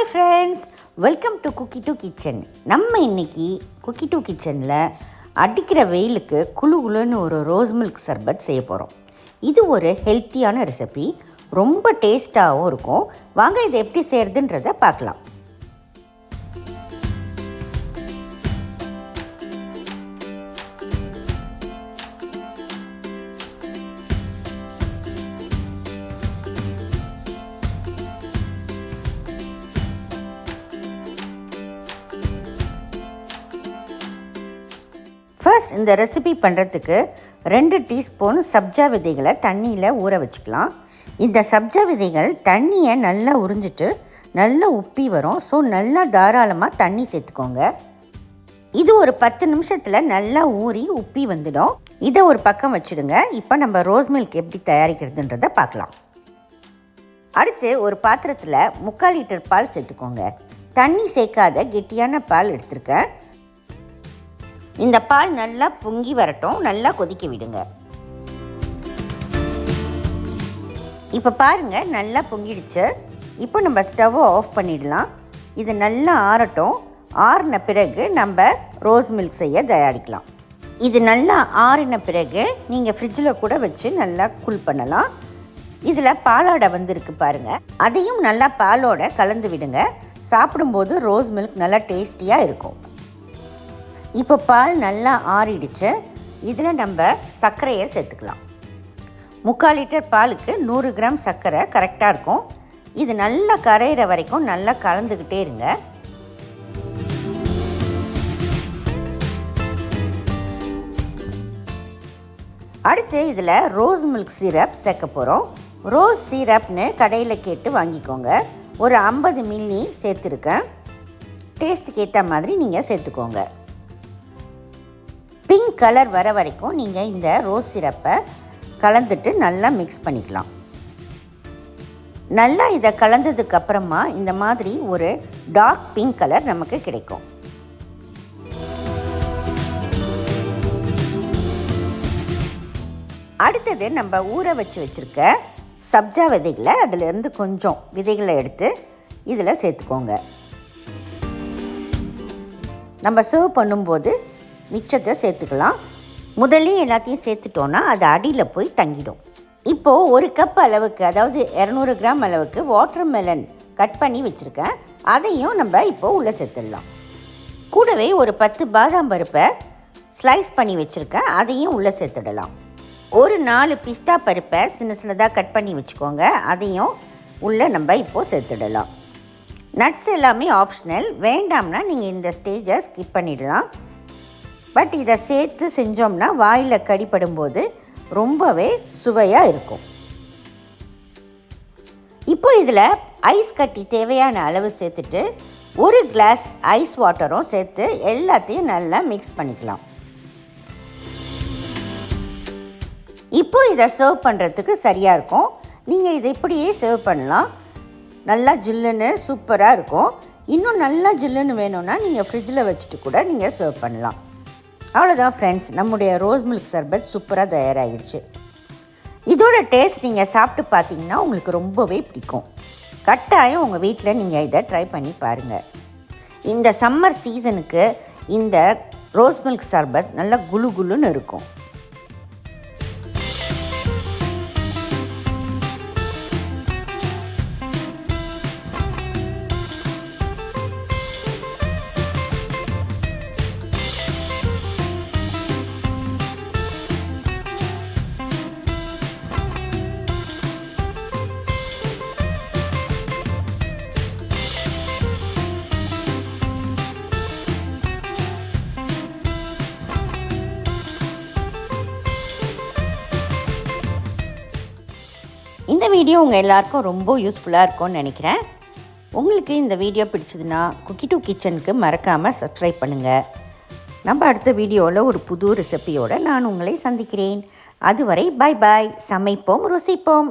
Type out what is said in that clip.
Hi friends welcome to cookie to kitchen நம்ம இன்னைக்கு cookie two கிச்சனில் அடிக்கிற வெயிலுக்கு குளு குளுன்னு ஒரு ரோஸ் மில்க் சர்பத் செய்ய போகிறோம் இது ஒரு ஹெல்த்தியான ரெசிபி ரொம்ப டேஸ்ட்டாகவும் இருக்கும். வாங்க இதை எப்படி செய்கிறதுன்றதை பார்க்கலாம். ஃபர்ஸ்ட் இந்த ரெசிபி பண்ணுறதுக்கு ரெண்டு டீஸ்பூன் சப்ஜா விதைகளை தண்ணியில் ஊற வச்சுக்கலாம். இந்த சப்ஜா விதைகள் தண்ணியை நல்லா உறிஞ்சிட்டு நல்லா உப்பி வரும். ஸோ நல்லா தாராளமாக தண்ணி சேர்த்துக்கோங்க. இது ஒரு பத்து நிமிஷத்தில் நல்லா ஊறி உப்பி வந்துடும். இதை ஒரு பக்கம் வச்சுடுங்க. இப்போ நம்ம ரோஸ் மில்க் எப்படி தயாரிக்கிறதுன்றதை பார்க்கலாம். அடுத்து ஒரு பாத்திரத்தில் முக்கால் லிட்டர் பால் சேர்த்துக்கோங்க. தண்ணி சேர்க்காத கெட்டியான பால் எடுத்திருக்கேன். இந்த பால் நல்லா பொங்கி வரட்டும் நல்லா கொதிக்க விடுங்க. இப்போ பாருங்க நல்லா பொங்கிடுச்சு. இப்போ நம்ம ஸ்டவ்வை ஆஃப் பண்ணிடலாம். இது நல்லா ஆறட்டும். ஆறின பிறகு நம்ம ரோஸ் மில்க் செய்ய தயாரிக்கலாம். இது நல்லா ஆறின பிறகு நீங்கள் ஃப்ரிட்ஜில் கூட வச்சு நல்லா கூல் பண்ணலாம். இதில் பாலாடை வந்திருக்கு பாருங்கள் அதையும் நல்லா பாலோட கலந்து விடுங்க. சாப்பிடும்போது ரோஸ் மில்க் நல்லா டேஸ்டியாக இருக்கும். இப்போ பால் நல்லா ஆறிடுச்சு. இதில் நம்ம சர்க்கரையை சேர்த்துக்கலாம். முக்கால் லிட்டர் பாலுக்கு நூறு கிராம் சர்க்கரை கரெக்டாக இருக்கும். இது நல்லா கரையிற வரைக்கும் நல்லா கலந்துக்கிட்டே இருங்க. அடுத்து இதில் ரோஸ் மில்க் சிரப் சேர்க்க போகிறோம். ரோஸ் சிரப்னு கடையில் கேட்டு வாங்கிக்கோங்க. ஒரு ஐம்பது மில்லி சேர்த்துருக்கேன். டேஸ்ட்டுக்கு ஏற்ற மாதிரி நீங்கள் சேர்த்துக்கோங்க. பிங்க் கலர் வர வரைக்கும் நீங்கள் இந்த ரோஸ் சிரப்பை கலந்துட்டு நல்லா மிக்ஸ் பண்ணிக்கலாம். நல்லா இதை கலந்ததுக்கு அப்புறமா இந்த மாதிரி ஒரு டார்க் பிங்க் கலர் நமக்கு கிடைக்கும். அடுத்தது நம்ம ஊற வச்சு வச்சுருக்க சப்ஜா விதைகளை அதிலிருந்து கொஞ்சம் விதைகளை எடுத்து இதில் சேர்த்துக்கோங்க. நம்ம சர்வ் பண்ணும்போது மிச்சத்தை சேர்த்துக்கலாம். முதலே எல்லாத்தையும் சேர்த்துட்டோன்னா அது அடியில் போய் தங்கிடும். இப்போது ஒரு கப் அளவுக்கு அதாவது இரநூறு கிராம் அளவுக்கு வாட்டர் மெலன் கட் பண்ணி வச்சுருக்கேன். அதையும் நம்ம இப்போது உள்ளே சேர்த்துடலாம். கூடவே ஒரு பத்து பாதாம் பருப்பை ஸ்லைஸ் பண்ணி வச்சுருக்கேன். அதையும் உள்ளே சேர்த்துடலாம். ஒரு நாலு பிஸ்தா பருப்பை சின்ன சின்னதாக கட் பண்ணி வச்சுக்கோங்க. அதையும் உள்ளே நம்ம இப்போது சேர்த்துடலாம். நட்ஸ் எல்லாமே ஆப்ஷனல் வேண்டாம்னா நீங்கள் இந்த ஸ்டேஜை ஸ்கிப் பண்ணிடலாம். பட் இதை சேர்த்து செஞ்சோம்னா வாயில் கடிப்படும்போது ரொம்பவே சுவையாக இருக்கும். இப்போ இதில் ஐஸ் கட்டி தேவையான அளவு சேர்த்துட்டு ஒரு கிளாஸ் ஐஸ் வாட்டரும் சேர்த்து எல்லாத்தையும் நல்லா மிக்ஸ் பண்ணிக்கலாம். இப்போ இதை சர்வ் பண்ணுறதுக்கு சரியாக இருக்கும். நீங்கள் இதை இப்படியே சர்வ் பண்ணலாம். நல்லா ஜில்லுன்னு சூப்பராக இருக்கும். இன்னும் நல்லா ஜில்லுன்னு வேணும்னா நீங்கள் ஃப்ரிட்ஜில் வச்சுட்டு கூட நீங்கள் சர்வ் பண்ணலாம். அவ்வளோதான் ஃப்ரெண்ட்ஸ் நம்முடைய ரோஸ் மில்க் சர்பத் சூப்பராக தயாராகிடுச்சு. இதோட டேஸ்ட் நீங்கள் சாப்பிட்டு பார்த்தீங்கன்னா உங்களுக்கு ரொம்பவே பிடிக்கும். கட்டாயம் உங்கள் வீட்டில் நீங்கள் இதை ட்ரை பண்ணி பாருங்கள் இந்த சம்மர் சீசனுக்கு இந்த ரோஸ் மில்க் சர்பத் நல்லா குலு குலுன்னு இருக்கும். இந்த வீடியோ உங்கள் எல்லாருக்கும் ரொம்ப யூஸ்ஃபுல்லாக இருக்கும்னு நினைக்கிறேன். உங்களுக்கு இந்த வீடியோ பிடிச்சதுன்னா குக்கி டூ கிச்சனுக்கு மறக்காமல் சப்ஸ்கிரைப் பண்ணுங்கள் நம்ம அடுத்த வீடியோவில் ஒரு புது ரெசிபியோடு நான் உங்களை சந்திக்கிறேன். அதுவரை பாய் பாய் சமைப்போம் ருசிப்போம்.